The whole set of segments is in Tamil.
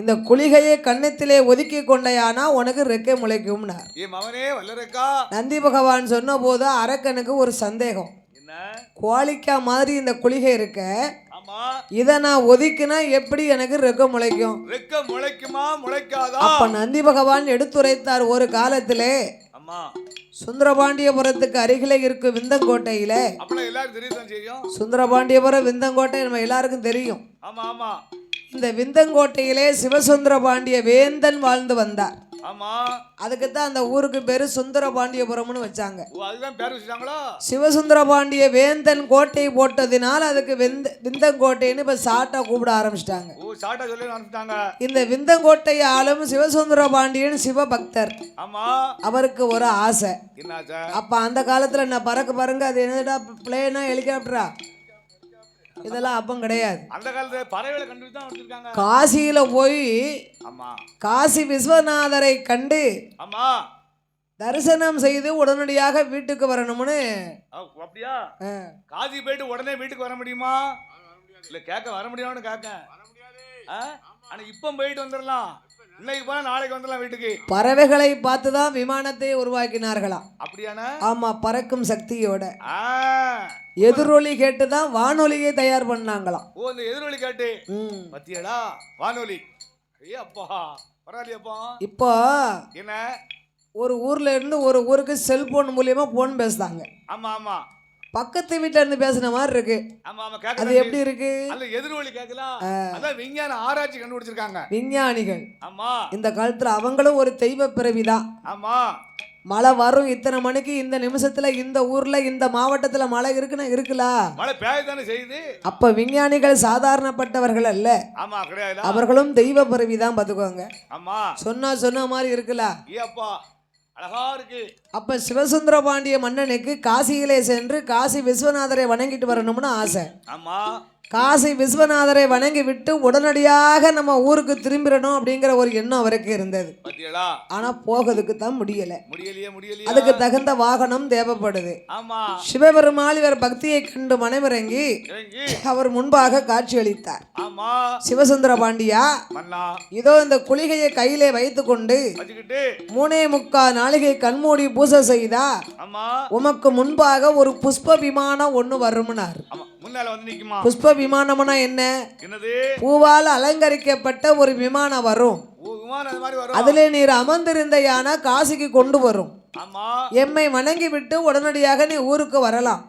இந்த குளிகையை கன்னத்திலே ஒதுக்கி கொண்டையானா உனக்கு ரெக்கை முளைக்கும்னார். நந்தி பகவான் சொன்ன போது அரக்கனுக்கு ஒரு சந்தேகம். குவாலிக்கா மாதிரி இந்த குளிகை இருக்க இதை நான் ஒதுக்கினா எப்படி எனக்கு ரெக்கை முளைக்கும்? ரெக்க முளைக்குமா முளைக்காதா? அப்ப நந்தி பகவான் எடுத்துரைத்தார் ஒரு காலத்திலே சுந்தரபாண்டியபுரத்துக்கு அருகிலே இருக்கும் விந்தங்கோட்டையில. சுந்தரபாண்டியபுரம் விந்தங்கோட்டை நம்ம எல்லாருக்கும் தெரியும். ஆமா ஆமா. இந்த விந்தங்கோட்டையிலே சிவசுந்தர பாண்டிய வேந்தன் வாழ்ந்து வந்தார். அதுக்கு தான் அந்த ஊருக்கு பேரு சுந்தர பாண்டியபுரம்னு வச்சாங்க. சிவசுந்தர பாண்டிய வேந்தன் கோட்டை போட்டதினால் அதுக்கு விந்த விந்தங்கோட்டைன்னு இப்போ சாட்டா கூப்பிட ஆரம்பிச்சிட்டாங்க. இந்த விந்தங்கோட்டை ஆளும் சிவசுந்தர பாண்டியன் சிவபக்தர். அவருக்கு ஒரு ஆசை. அப்போ அந்த காலத்தில் நான் பறக்க பாருங்க அது என்னடா பிளேனா ஹெலிகாப்டரா இதெல்லாம் அப்பம் கிடையாது. அந்த காலத்துல பறவைகளை கண்டுபிடிச்சு தான் வச்சிருக்காங்க. காசியில் போய் ஆமா. காசி விஸ்வநாதரை கண்டு ஆமா. தரிசனம் செய்து உடனடியாக வீட்டுக்கு வரணும்னு. அப்படியா? காசி போயிட்டு உடனே வீட்டுக்கு வர முடியுமா? இல்ல கேட்க வர முடியுமான்னு கேட்க? ஆனா இப்போ போயிட்டு வந்துடலாம். இன்னைக்கு போனா நாளைக்கு வந்துடலாம் வீட்டுக்கு. பறவைகளை பார்த்து தான் விமானத்தை உருவாக்கினார்களாம் அப்படியாண்ணா? ஆமா பறக்கும் சக்தியோட. எதிரொலி கேட்டு தான் வானொலியை தயார் பண்ணாங்களாம் ஓ இந்த எதிரொலி காட்டு. ம். பத்தியடா வானொலி. ஐயா அப்பா பரவாயில்லையப்பா இப்போ என்ன? ஒரு ஊர்ல இருந்து ஒரு ஊருக்கு செல்போன் மூலியமா போன் பேசுதாங்க ஆமா ஆமா. பக்கத்து வீட்டுல இருந்து பேசுன மாதிரி இருக்கு. ஆமா ஆமா அது எப்படி இருக்கு? அல்ல எதிரொலி கேட்கலாம் அதான் விஞ்ஞான ஆராய்ச்சி கண்டுபிடிச்சிருக்காங்க. விஞ்ஞானிகள். ஆமா. இந்த காலத்துல அவங்களும் ஒரு தெய்வ பிறவிதான். ஆமா. மழை வரும் இத்தனை மணிக்கு இந்த நிமிஷத்துல இந்த ஊர்ல இந்த மாவட்டத்துல மழை இருக்குன்னா இருக்குல்ல? மழை பேய் தானே செய்யுது. அப்ப விஞ்ஞானிகள் சாதாரணப்பட்டவர்கள் அல்ல. ஆமா கிடையாது அவர்களும் தெய்வ பிறவி தான் பார்த்துக்கோங்க. ஆமா. சொன்னா சொன்ன மாதிரி இருக்குல்ல? அழகா இருக்கு. அப்ப சிவசுந்தர பாண்டிய மன்னனுக்கு காசியிலே சென்று காசி விஸ்வநாதரை வணங்கிட்டு வரணும்னு ஆசை. ஆமா. காசி விஸ்வநாதரை வணங்கி விட்டு உடனடியாக நம்ம ஊருக்கு திரும்பிடணும் அப்படிங்கிற ஒரு எண்ணம் அவருக்கு இருந்தது. ஆனா போகிறதுக்கு தான் முடியல. அதுக்கு தகுந்த வாகனம் தேவைப்படுது. சிவபெருமாள் இவர் பக்தியை கண்டு மனமிறங்கி அவர் முன்பாக காட்சியளித்தார். ஆமா. சிவசுந்தர பாண்டியா இதோ இந்த குளிகையை கையிலே வைத்துக்கொண்டு மூணே முக்கா நாளிகை கண்மூடி பூசை செய்தா? உமக்கு முன்பாக ஒரு புஷ்ப விமானம் ஒன்று வரும்னார் புஷ்ப விமானம்னா என்ன? என்னது? பூவால் அலங்கரிக்கப்பட்ட ஒரு விமானம் வரும். அதிலே நீர் அமர்ந்திருந்த யானை காசிக்கு கொண்டு வரும். எம்மை வணங்கி விட்டு உடனடியாக நீ ஊருக்கு வரலாம்.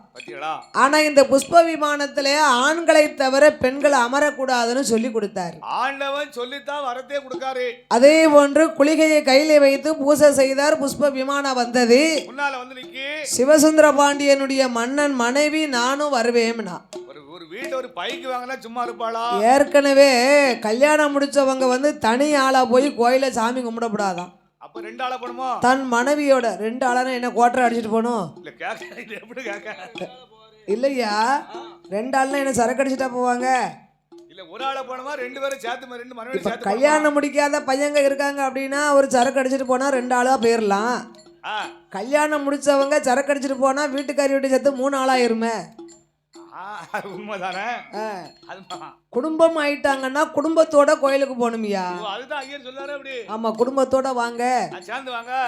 ஆனா இந்த புஷ்ப விமானத்திலே ஆண்களை தவிர பெண்கள் அமரக்கூடாதுன்னு சொல்லி கொடுத்தாரு. ஆண்டவன் சொல்லித்தான் வரத்தே கொடுக்காரு. அதே போன்று குளிகையை கையிலே வைத்து பூசை செய்தார் புஷ்ப விமானம் வந்தது சிவசுந்தர பாண்டியனுடைய மன்னன் மனைவி நானும் வருவேன்னா ஒரு ஒரு வீட்டை ஒரு பைக்கு வாங்கினா சும்மா இருப்பாளா? ஏற்கனவே கல்யாணம் முடிச்சவங்க வந்து தனி ஆளா போய் கோயில சாமி கும்பிடக்கூடாதான். அப்ப ரெண்டு ஆளை போடுமோ தன் மனைவியோட ரெண்டு ஆளான என்ன கோட்டரை அடிச்சிட்டு போகணும்? இல்ல கேட்க இது எப்படி கேட்க இல்லையா? ரெண்டு ஆள்னா என்ன சரக்கு அடிச்சிட்டா போவாங்க? இல்ல ஒரு ஆளை போனோமா ரெண்டு பேரும் சேர்த்து ரெண்டு மனைவி சேர்த்து கல்யாணம் முடிக்காத பையங்க இருக்காங்க அப்படின்னா ஒரு சரக்கு அடிச்சிட்டு போனா ரெண்டு ஆளா போயிடலாம் கல்யாணம் முடிச்சவங்க சரக்கு அடிச்சிட்டு போனா வீட்டுக்காரி வீட்டு சேர்த்து மூணு ஆளாயிருமே. உண்மைதானே? குடும்பம் ஆயிட்டாங்கன்னா குடும்பத்தோட கோயிலுக்கு போகணுமியா. ஆமா குடும்பத்தோட வாங்க.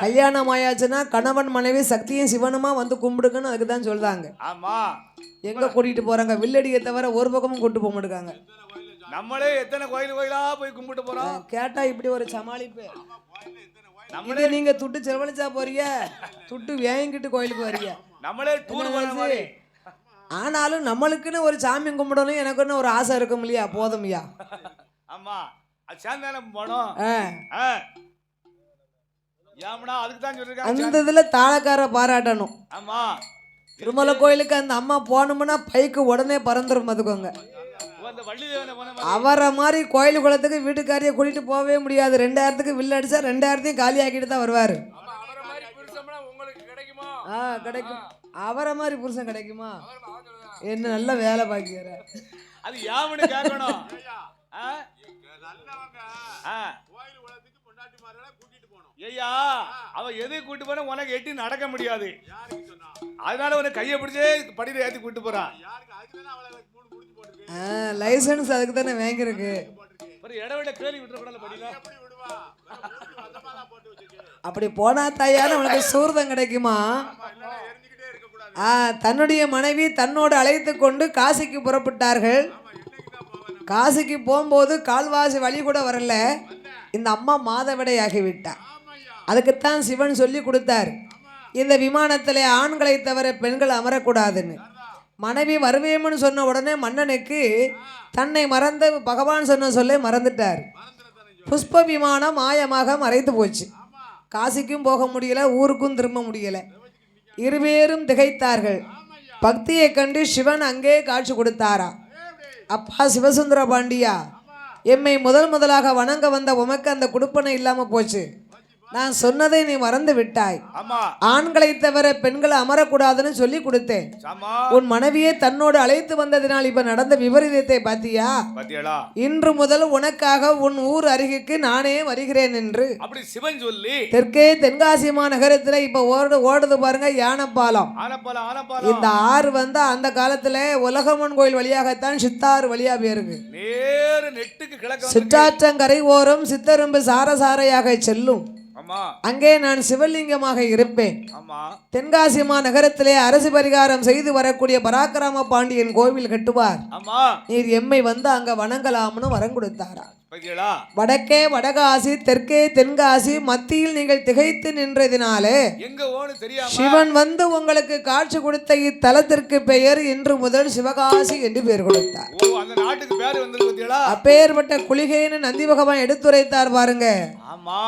கல்யாணம் ஆயாச்சுன்னா கணவன் மனைவி சக்தியும் சிவனுமா வந்து கும்பிடுங்கன்னு அதுக்கு தான் சொல்றாங்க. ஆமா. எங்க கூட்டிட்டு போறாங்க? வில்லடியை தவிர ஒரு பக்கமும் கூட்டு போக மாட்டாங்க நம்மளே எத்தனை கோயில் கோயிலா போய் கும்பிட்டு போறோம்? கேட்டா இப்படி ஒரு சமாளிப்பு. நம்மளே நீங்க துட்டு செலவழிச்சா போறீங்க துட்டு வாங்கிட்டு கோயிலுக்கு வரீங்க நம்மளே டூர் போற மாதிரி. ஆனாலும் நம்மளுக்குன்னு ஒரு சாமி கும்பிடணும் எனக்குன்னு ஒரு ஆசை இருக்கும் இல்லையா? போதும்யா ஆமா. அது சேர்ந்தானே போனோம். அதுக்கு தான் சொல்லிருக்காங்க. அந்த இதுல தாளக்கார பாராட்டணும். ஆமா. திருமலை கோயிலுக்கு அந்த அம்மா போனோம்னா பைக்கு உடனே பறந்துரும் மாதிரி. அவரை மாதிரி கோயில் குளத்துக்கு வீட்டுக்காரியை கூட்டிட்டு போகவே முடியாது. ரெண்டாயிரத்துக்கு வில்லு அடிச்சா ரெண்டாயிரத்தையும் காலி ஆக்கிட்டு தான் வருவார். ஆ கிடைக்கும். அவரை மாதிரி புருஷன் கிடைக்குமா? என்ன நல்ல வேலை பாக்கிற. அது யாவனு கேட்கணும். ஐயா அவ எது கூட்டு போனா உனக்கு எட்டி நடக்க முடியாது. அதனால உனக்கு கையை பிடிச்சே படியில ஏத்தி கூட்டு போறான் லைசன்ஸ் அதுக்கு தானே வாங்கியிருக்கு. ஒரு இடவிட கேள்வி விட்டுறக்கூடாது படியில. அப்படி போனா தாயார் அவனுக்கு சூர்தம் கிடைக்குமா? தன்னுடைய மனைவி தன்னோடு அழைத்து கொண்டு காசிக்கு புறப்பட்டார்கள். காசிக்கு போகும்போது கால்வாசி வழி கூட வரல. இந்த அம்மா மாதவிடை ஆகிவிட்டார் அதுக்குத்தான் சிவன் சொல்லி கொடுத்தார். இந்த விமானத்தில் ஆண்களை தவிர பெண்கள் அமரக்கூடாதுன்னு. மனைவி வருவேன்னு சொன்ன உடனே மன்னனுக்கு தன்னை மறந்த பகவான் சொன்ன சொல்ல மறந்துட்டார். புஷ்ப விமானம் மாயமாக மறைத்து போச்சு. காசிக்கும் போக முடியல ஊருக்கும் திரும்ப முடியலை. இருவேரும் திகைத்தார்கள். பக்தியை கண்டு சிவன் அங்கே காட்சி கொடுத்தாரா? அப்பா சிவசுந்தர பாண்டியா எம்மை முதல் முதலாக வணங்க வந்த உமக்கு அந்த குடுப்பனை இல்லாம போச்சு. நான் சொன்னதை நீ மறந்து விட்டாய். ஆண்களை தவிர பெண்களை அமரக்கூடாதுன்னு சொல்லி கொடுத்தேன். உன் மனைவியை தன்னோடு அழைத்து வந்ததினால் இப்ப நடந்த விபரீதத்தை பாத்தியா? இன்று முதல் உனக்காக உன் ஊர் அருகிற்கு நானே வருகிறேன் என்று. அப்படி சிவன் சொல்லி. தெற்கே தென்காசி மாநகரத்துல இப்ப ஓடு ஓடுது பாருங்க யானைப்பாலம். இந்த ஆறு வந்து அந்த காலத்துல உலகம்மன் கோயில் வழியாகத்தான் சித்தாறு வழியா போயிருக்கு. சிற்றாற்றங்கரை ஓரம் சித்தரும்பு சாரசாரையாக செல்லும். அங்கே நான் சிவலிங்கமாக இருப்பேன். தென்காசி மாநகரத்திலே அரசு பரிகாரம் செய்து வரக்கூடிய பராக்கிரம பாண்டியன் கோவில் கட்டுவார். நீர் எம்மை வந்து அங்க வணங்கலாம்னு வரம் கொடுத்தாரா வடக்கே வடகாசி தெற்கே தென்காசி மத்தியில் நீங்கள் திகைத்து நின்றதினாலே சிவன் வந்து உங்களுக்கு காட்சி கொடுத்த இத்தலத்திற்கு பெயர் இன்று முதல் சிவகாசி என்று பெயர் கொடுத்தார். அப்பேற்பட்ட குளிகைன்னு நந்தி பகவான் எடுத்துரைத்தார் பாருங்க.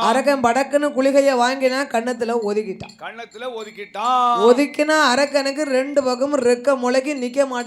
அரக்கன் படக்குன்னு குளிகையை வாங்கினா கன்னத்துல ஒதுக்கிட்டான். கண்ணத்துல ஒதுக்கிட்டான். ஒதுக்கினா அரக்கனுக்கு ரெண்டு பக்கமும் ரெக்க முளைக்கு நிக்க மாட்டு